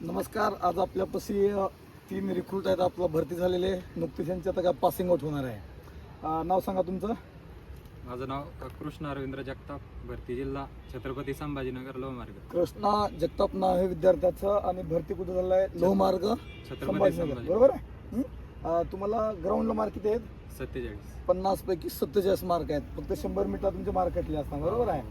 नमस्कार आज आपल्यापाशी तीन रिक्रूट आहेत आपला भरती झालेले नुकतीच यांची आता काय पासिंग आउट होणार आहे. नाव सांगा तुमचं? माझं नाव कृष्ण रवींद्र जगताप भरती जिल्हा छत्रपती संभाजीनगर लोहमार्ग कृष्णा जगताप नाव आहे विद्यार्थ्याचं आणि भरती कुठं झालं आहे लोहमार्ग छत्रपती संभाजीनगर. बरोबर आहे? हं? तुम्हाला ग्राउंडला मार्क किती आहेत? सत्तेचाळीस. पन्नास पैकी सत्तेचाळीस मार्क आहेत. फक्त शंभर मीटर तुमचे मार्क कटले असणार बरोबर आहे?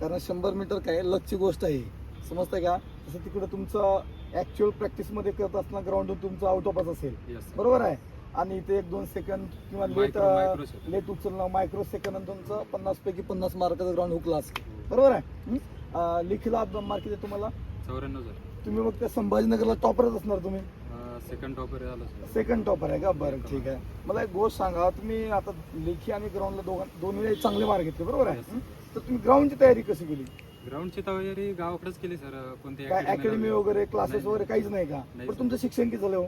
कारण शंभर मीटर काय? लकची गोष्ट आहे. समजतंय का? तसं तिकडे तुमचं ऍक्च्युअल प्रॅक्टिसमध्ये करत असताना ग्राउंडून तुमचं आउट ऑफच असेल. बरोबर आहे? आणि इथे एक दोन सेकंद किंवा late Micro- micro second. Late उचलणं मायक्रो सेकंद आणि तुमचं पन्नास पैकी पन्नास मार्काचं ग्राउंड हुकला असेल. बरोबर आहे? हं? अं, लेखीला मार्क येते तुम्हाला? चौऱ्याण्णव तुम्ही मग त्या संभाजीनगरला टॉपरच असणार तुम्ही. Second topper sir second topper आहे का? बरं ठीक आहे. मला एक गोष्ट सांगा तुम्ही आता लेखी आणि ग्राउंडला दोघां दोन्ही चांगले मार्क घेतले बरोबर आहे? Yes. हं? तर तुम्ही ग्राउंडची तयारी कशी केली? ग्राउंडची तयारी गावाकडेच केली सर कोणती काय academy अकॅडमी ला- वगैरे क्लासेस नाही. वगैरे काहीच नाही का? नाही, पण. तुमचं शिक्षण किती झालं हो?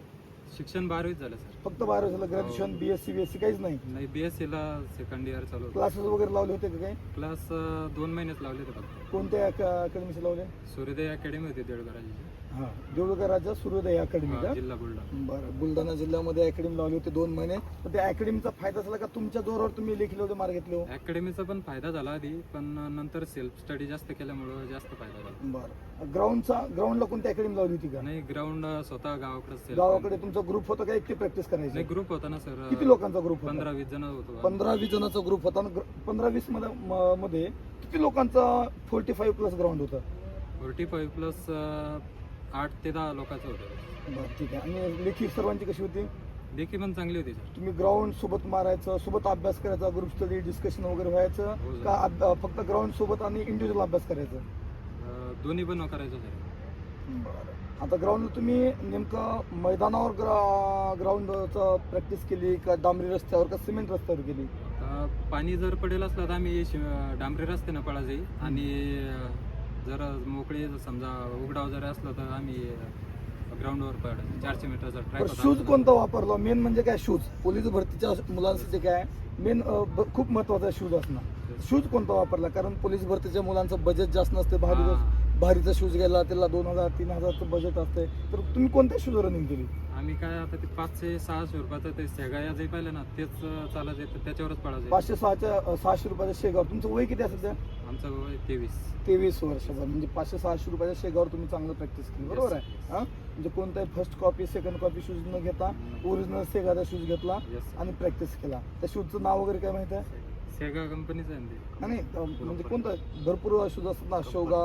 शिक्षण बारावीत झालं सर फक्त बारावी झालं ग्रॅज्युएशन. बीएससी बीएससी काहीच नाही? नाही बी एस सीला सेकंड इयर चालू होतं. क्लासेस वगैरे लावले होते का काही? क्लास दोन महिनेच लावले होते फक्त. कोणत्या अकॅडमीचे लावले? सूर्योदय अकॅडमी होती देवळगराची हा देऊळकर राजा सूर्योदय अकॅडमी का जिल्हा बुलढाणा. बरं बुलढाणा जिल्ह्यामध्ये अकॅडमी लावली होती दोन महिने. त्या अकॅडमीचा फायदा झाला का? तुमच्या जोरावर तुम्ही लेखले होते मार्ग घेतले हो? अकॅडमीचा पण फायदा झाला आधी पण नंतर सेल्फ स्टडी जास्त केल्यामुळं जास्त फायदा झाला. बरं. ग्राउंडचा ग्राउंडला कोणती अकॅडमी लावली होती का? नाही ग्राउंड स्वतः गावाकडे गावाकडे तुमचा ग्रुप होता का? एकटी प्रॅक्टिस करायची? नाही ग्रुप होता ना सर. किती लोकांचा ग्रुप होता? पंधरा वीस जण होतो. पंधरा वीस जणांचा ग्रुप होता. आणि पंधरा वीसमध्ये म- मध्ये किती लोकांचा फोर्टी फाईव्ह प्लस ग्राउंड होता? फोर्टी फाईव्ह प्लस आठ ते दहा लोकांचं होतं. बरं ठीक आहे. आणि लेखी सर्वांची कशी होती? देखी पण चांगली होती सर तुम्ही ग्राउंड सोबत मारायचं सोबत अभ्यास करायचा ग्रुप स्टडी डिस्कशन वगैरे व्हायचं हो सर. का अभ- फक्त ग्राउंड सोबत आणि इंडिव्हिज्युअल अभ्यास करायचं? अं, दोन्ही पण करायचं सर आता ग्राउंड तुम्ही नेमकं मैदानावर ग्रा ग्राउंडचं प्रॅक्टिस केली का डांबरी रस्त्यावर का सिमेंट रस्त्यावर केली? आता पाणी जर पडेल असलं तर आम्ही शि- डांबरी रस्त्यानं पळा जाई आणि अं, जर मोकळी समजा उघडाव जर असलं तर आम्ही ग्राउंडवर पडायचं चारशे मीटरचा ट्रॅक शूज कोणता वापरला? मेन म्हणजे काय शूज पोलीस भरतीच्या मुलांसाठी काय मेन खूप महत्त्वाचा शूज असणार. शूज कोणता वापरला? कारण पोलीस भरतीच्या मुलांचं बजेट जास्त नसते भारी भारीचा शूज घ्यायला त्याला दोन हजार तीन हजारचं बजेट असते. तर तुम्ही कोणत्या शूज रनिंग केली? आम्ही काय आता ते पाचशे सहाशे रुपयाचं ते सेगाया जे पाहिलं ना तेच चालत येतं त्याच्यावरच पळायचं पाचशे सहाच्या सहाशे रुपयाच्या शेगाव. तुमचं वय किती असेल त्या आमचं वय तेवीस. तेवीस वर्षाचा. म्हणजे पाचशे सहाशे रुपयाच्या शेगावर तुम्ही चांगलं प्रॅक्टिस केली. बरोबर आहे? हा? म्हणजे कोणताही first copy second copy shoes न घेता ओरिजिनल सेगाचा शूज घेतला आणि प्रॅक्टिस केला. त्या शूजचं नाव वगैरे काय माहिती आहे? सेगा कंपनीचं आहे ना ते? आणि अं, म्हणजे कोणतं? भरपूर शूज असतात ना शोगा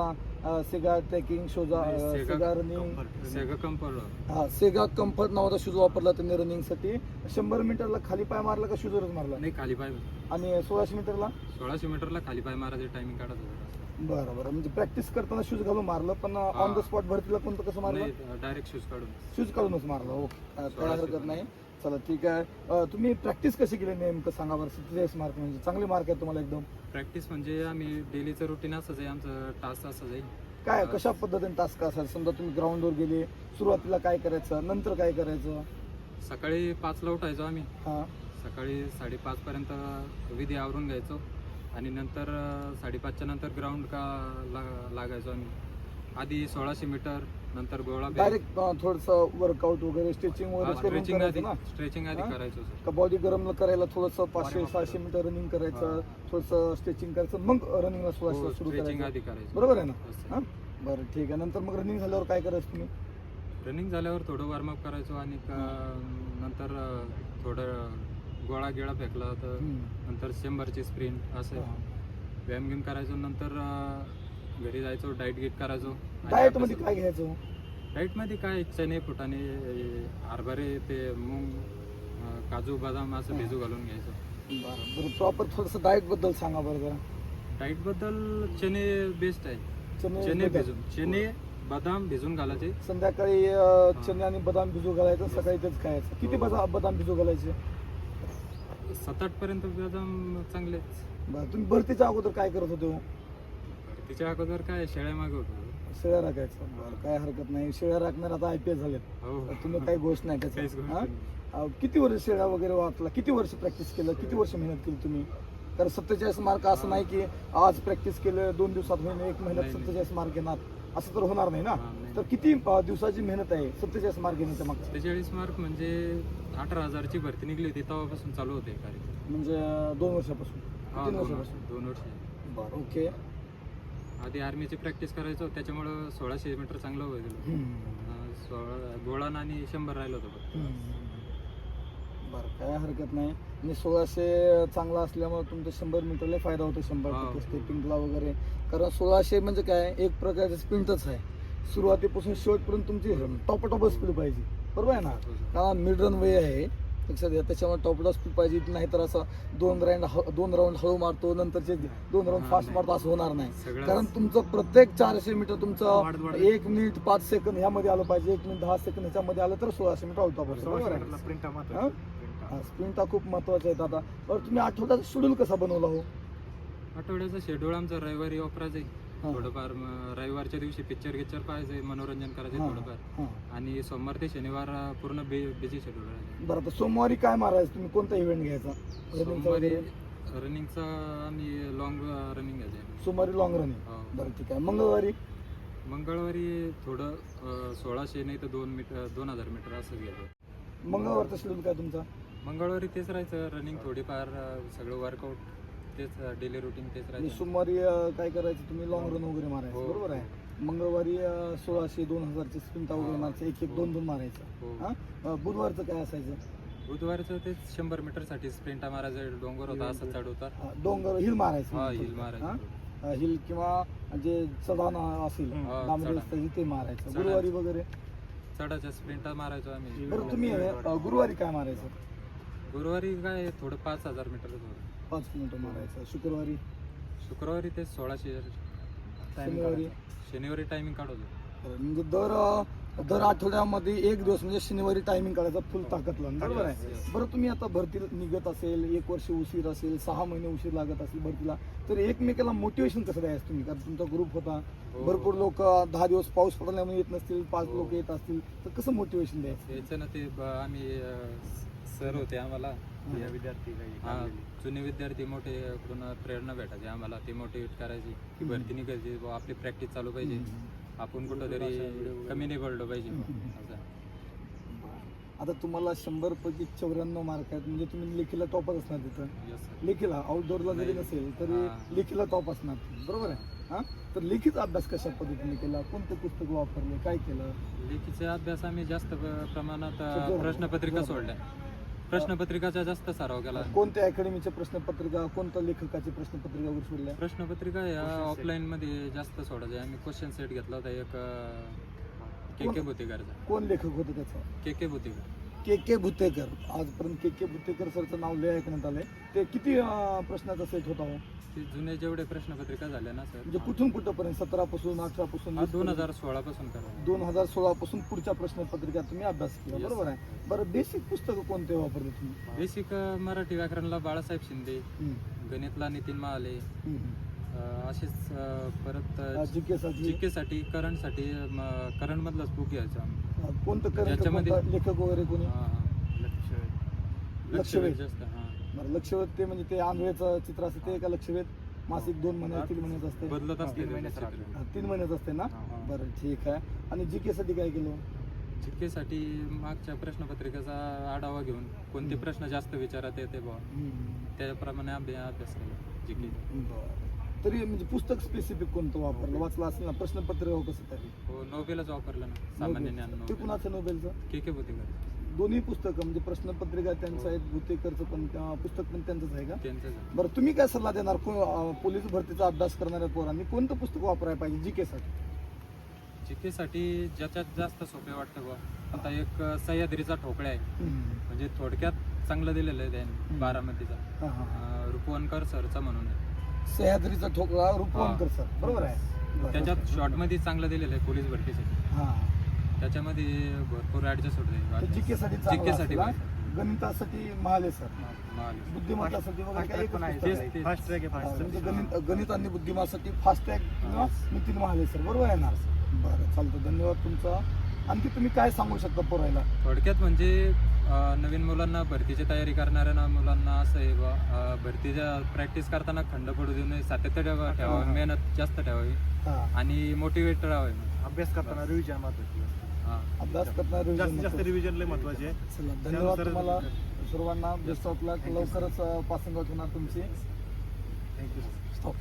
अं, सेगा ट्रेकिंग शोजा अं, सेगा रनिंग सेगा कंपनी हा सेगा कम्फर्ट नावाचा शूज वापरला त्यांनी रनिंगसाठी शंभर मीटरला खाली पाय मारला का शूजवरच मारला? नाही खाली पाय. आणि सोळाशे मीटरला? सोळाशे मीटरला खाली पाय मारायचे टायमिंग काढत होतं बरं बरं. म्हणजे प्रॅक्टिस करताना शूज घालून मारलं पण ऑन द स्पॉट भरतीला कोणतं कसं मारलं? नाही डायरेक्ट शूज काढून. शूज काढूनच मारलं. ओके. काय हरकत. नाही. चला ठीक आहे. तुम्ही प्रॅक्टिस कशी केली नेमकं सांगा बरं सत्तेचाळीस मार्क म्हणजे चांगले मार्क आहेत तुम्हाला एकदम. प्रॅक्टिस म्हणजे आम्ही डेलीचं रुटीन असंच आहे आमचं टास्क असंच आहे काय कशा पद्धतीने टास्क असाल समजा तुम्ही ग्राउंडवर गेले सुरुवातीला काय करायचं नंतर काय करायचं? सकाळी पाचला उठायचो आम्ही. हा. सकाळी साडेपाचपर्यंत विधी आवरून घ्यायचो. आणि नंतर अं, साडेपाचच्या नंतर ग्राउंड का ला- लागायचो आम्ही. आधी सोळाशे मीटर नंतर गोळा डायरेक्ट थोडस वर्कआउट वगैरे स्ट्रेचिंग वगैरे करून स्ट्रेचिंग आधी करायचं ना? स्ट्रेचिंग आधी हा? करायचो सर का बॉडी गरम करायला थोडंसं पाचशे सहाशे मीटर रनिंग करायचं थोडंसं स्ट्रेचिंग करायचं मग रनिंगला सुरुवात सुरू स्ट्रेचिंग करायचं. आधी करायचं. बरोबर आहे ना? हो. हा? बरं ठीक आहे. नंतर मग रनिंग झाल्यावर काय करायचं तुम्ही? रनिंग झाल्यावर थोडं वॉर्मअप करायचो आणि का- नंतर अं, थोडं गोळा गिळा फेकला तर हम्म. नंतर शंभरची स्प्रिंट असं. हा. व्यायाम घेऊन करायचो नंतर अं, घरी जायचो डाईट गीट करायचो. डाएटमध्ये काय घ्यायचं? डाईटमध्ये काय? चणे फुटाणे हरभरे ते मूग अं, काजू बदाम असं. भिजू घालून घ्यायचो. बरं प्रॉपर थोडंसं डाएटबद्दल सांगा बरं जरा. डाईटबद्दल चणे बेस्ट आहे. चणे बदाम. भिजून चणे बदाम भिजून घालायचे. संध्याकाळी अं, चणे आणि बदाम भिजू घालायचं सकाळी तेच खायचं. किती हो. बदा- बदाम भिजू घालायचे? सात आठ पर्यंत बदाम चांगलेच. बरं तुम्ही भरतीच्या अगोदर काय करत होते हो? तिच्या अगोदर काय शेळ्या मागे होतो शेळ्या राखायचं. बरं काय हरकत नाही. शेळ्या राखणार आता आय पी एस झालेत. हो. तर तुम्ही काही गोष्ट नाही काहीच त्याचं गोष्ट हा? नाही. किती वर्ष शेळ्या वगैरे वाचला? किती वर्ष प्रॅक्टिस केलं? किती वर्ष मेहनत केली तुम्ही? कारण सत्तेचाळीस मार्क असं नाही की आज प्रॅक्टिस केलं दोन दिवसात होईन एक महिन्यात नाही, नाही. सत्तेचाळीस मार्क येणार. असं तर होणार नाही ना? हा, नाही. तर किती अं, दिवसाची मेहनत आहे सत्तेचाळीस मार्क घेण्याच्या मागच्या सत्तेचाळीस मार्क म्हणजे अठरा हजारची भरती निघली होती तेव्हापासून चालू होते कार्यक्रम म्हणजे अं, दोन वर्षापासून. हा, तीन दोन वर्षापासून. दोन वर्ष. बरं ओके आधी आर्मीची प्रॅक्टिस करायचो त्याच्यामुळं सोळाशे मीटर चांगलं होईल. सोळा गोळान आणि शंभर राहिलं होतं फक्त. बरं काय हरकत नाही आणि सोळाशे चांगला असल्यामुळे तुमचं शंभर मीटरला फायदा होतो शंभर हा. टक्के स्टेपिंगला वगैरे कारण सोळाशे म्हणजे काय एक प्रकारचं स्प्रिंटच आहे सुरुवातीपासून शेवटपर्यंत तुमची टॉप टॉप स्पीड पाहिजे बरोबर आहे ना हो, सर. कारण मिड रन वे आहे लक्षात घ्या त्याच्यामुळे टॉप स्पीड पाहिजे नाहीतर असं दोन राऊंड दोन राऊंड हळू मारतो नंतरचे दोन राऊंड फास्ट नाही. मारतो असं होणार नाही. कारण तुमचं प्रत्येक चारशे मीटर तुमचं. एक मिनिट पाच सेकंद ह्यामध्ये आलं पाहिजे एक मिनिट दहा सेकंद ह्याच्यामध्ये आलं तर सोळाशे मीटर आउट बरोबर स्प्रिंट हा खूप महत्त्वाचा आहे आता बरं तुम्ही आठवड्याचा शेड्यूल कसा बनवला हो? आठवड्याचा शेड्यूल आमचा रविवारी हा. थोडंफार म- रविवारच्या दिवशी पिक्चर गिक्चर पाहायचंय मनोरंजन करायचं हा, थोडंफार. हा. आणि सोमवार ते शनिवार अं, पूर्ण बिझी शेड्यूल आहे बरं आता सोमवारी काय मारायचं? तुम्ही कोणता इव्हेंट घ्यायचा? सोमवारी वगैरे? रनिंगचा आम्ही लॉंग रनिंग घ्यायचं. सोमवारी लॉंग रनिंग हो. बरं ठीक आहे. मंगळवारी? मंगळवारी थोडं अं, सोळाशे नाही तर दोन मीटर दोन हजार मीटर असं घ्यायचं मंगळवारचा शेड्यूल काय तुमचा? मंगळवारी तेच राहायचं. रनिंग थोडीफार अं, सगळं वर्कआउट तेच डेली रुटीन तेच आणि राहायचं सोमवारी अं, काय करायचं तुम्ही लॉंग रन वगैरे मारायचं हो. बरोबर आहे? मंगळवारी अं, सोळाशे दोन हजारचे स्प्रिंट वगैरे हा. मारायचं एक एक दोन दोन मारायचं. हो. हा? अं, बुधवारचं काय असायचं? बुधवारचं तेच शंभर मीटरसाठी स्प्रिंटा मारायचं डोंगर होता असं चढ होता. हा, डोंगर हिल मारायचं हा हिल मारायचं. हा? हिल किंवा जे चढाण असेल हा, डांबरी चढाण. रस्त्याची ते मारायचं. चढाण. गुरुवारी वगैरे? चढाच्या स्प्रिंटा मारायचो आम्ही. बरं तुम्ही अं, गुरुवारी काय मारायचं? गुरुवारी काय थोडं पाच हजार मीटर होतं. पाच किलोमीटर मारायचं. शुक्रवारी. शुक्रवारी ते सोळाशे शनिवारी शनिवारी टायमिंग काढवतो बरं, म्हणजे दर अं, दर आठवड्यामध्ये एक दिवस म्हणजे शनिवारी टायमिंग काढायचा फुल ताकद लावून बरोबर आहे? Yes. बरं तुम्ही आता भरती निघत असेल एक वर्ष उशीर असेल सहा महिने उशीर लागत असेल भरतीला तर एकमेकाला मोटिवेशन कसं द्यायचं तुम्ही? कारण तुमचा ग्रुप होता. हो. भरपूर लोक दहा दिवस पाऊस पडल्यामुळे येत नसतील पाच हो. लोक येत असतील तर कसं मोटिवेशन द्यायचं? यायचं ना ते ब- आम्ही सर होते आम्हाला. या विद्यार्थी काही हा. जुने विद्यार्थी मोठे कडून प्रेरणा भेटायची. आम्हाला ते मोटिवेट करायची. की भरती निघायची. बुवा आपली प्रॅक्टिस चालू पाहिजे. आपण कुठंतरी कमी नाही पडलो पाहिजे. असं. आता तुम्हाला शंभर पैकी चौऱ्याण्णव मार्क आहेत. म्हणजे तुम्ही लेखीला टॉपच असणार तिथं. Yes, sir. लेखीला आउटडोअरला जरी नाही. नसेल तरी. लेखीला टॉप असणार. बरोबर आहे? हा? तर लेखीचा अभ्यास कशा पद्धतीने केला? कोणते पुस्तक वापरले? काय केलं? लेखीचा अभ्यास आम्ही जास्त प- प्रमाणात अ. प्रश्नपत्रिका. सोडल्या. प्रश्नपत्रिकाचा जास्त सराव केला. कोणत्या अकॅडमीच्या प्रश्नपत्रिका कोणत्या लेखकाची प्रश्नपत्रिका वगैरे सोडल्या? प्रश्नपत्रिका या. ऑफलाईन मध्ये जास्त सोडायचे आम्ही क्वेश्चन सेट घेतला होता. एक के के भुतेकरचा कोण लेखक होते त्याचं? के के भुतेकर के के भुतेकर आजपर्यंत के के भुतेकर सरचं नाव लय ऐकण्यात आलंय ते किती अं, प्रश्नाचा सेट होता हो ते जुने जेवढे प्रश्नपत्रिका झाल्या ना म्हणजे सर कुठून कुठंपर्यंत सतरा पासून अठरा पासून दोन हजार सोळा पासून करा दोन हजार सोळा पासून पुढच्या प्रश्नपत्रिका तुम्ही अभ्यास केला Yes. बरोबर आहे बरं बेसिक पुस्तकं कोणते वापरले तुम्ही बेसिक मराठी व्याकरणला बाळासाहेब शिंदे हम्म. गणितला नितीन महाले हम्म. अ, असेच अ, परत GK साठी जीके साठी करंटसाठी करंट मधलाच बुक घ्यायचा आम्ही. कोणतं करंट याच्यामध्ये- कोणता लेखक वगैरे कोणी. लक्ष लक्ष लक्षवेध. जास्त हा. बरं लक्षवेध ते म्हणजे ते आंधळेचं चित्र असते ते का लक्षवेध? मासिक दोन महिने तीन महिन्यात असते बदलत तीन चित्र. हा, तीन महिन्यात असते ना? हा. बरं ठीक आहे. आणि जी साठी काय केलं? जीके साठी मागच्या प्रश्नपत्रिकेचा आढावा घेऊन कोणते प्रश्न जास्त विचारात येते बुवा. त्याप्रमाणे आम्ही अभ्यास केला जीके बरं. तरी म्हणजे पुस्तक स्पेसिफिक कोणतं वापरलं? वाचलं असेल ना प्रश्नपत्रिका कसं तरी हो नोबेलच वापरलं ना सामान्य ज्ञान ते नोबेल कुणाचं नोबेलचं के के भुतेकर. दोन्ही पुस्तकं म्हणजे प्रश्नपत्रिका त्यांचं हो. आहेत भुतेकरचं पण अं, पुस्तक पण त्यांचंच आहे का? त्यांचं बरं तुम्ही काय सल्ला देणार? को- अं, पोलीस भरतीचा अभ्यास करणाऱ्या पोरांनी कोणतं पुस्तक वापरायला पाहिजे जी के साठी जीके साठी ज्याच्यात जास्त सोपे वाटतं बुवा. आता एक सह्याद्रीचा ठोकळा आहे. म्हणजे थोडक्यात चांगलं दिलेलं आहे त्यांनी बारामतीचा. हा हा अं, रूपवनकर सरचा म्हणून आहे. सह्याद्रीचा ठोकळा रूपवंकर सर बरोबर आहे. त्याच्यात शॉर्टमध्ये चांगलं दिलेलं आहे पोलीस भरतीसाठी. हा. त्याच्यामध्ये भरपूर ऍडजस्ट होते गणितासाठी महाले सर. बुद्धिमत्तासाठी वगैरे. फास्ट ट्रॅक म्हणजे गणित गणित आणि बुद्धिमासाठी फास्ट टॅग किंवा नितीन महाले सर. बरोबर आहे ना बरं चालतं. धन्यवाद तुमचा. आणखी तुम्ही काय सांगू शकता पोरायला? थोडक्यात म्हणजे नवीन मुलांना भरतीची तयारी करणाऱ्या ना मुलांना असं आहे बा भरतीच्या प्रॅक्टिस करताना खंड पडू देऊ नये सातत्य ठेवा ठेवावे मेहनत जास्त ठेवावी. हा. आणि मोटिवेट राहावे अभ्यास करताना रिव्हिजन महत्वाची. हा. अभ्यास करताना जास्तीत जास्त. रिव्हिजन लय महत्त्वाचे धन्यवाद तुम्हाला. सर्वांना बेस्ट ऑफ लक. लवकरच पासिंग आउट होणार तुमची. Thank you stop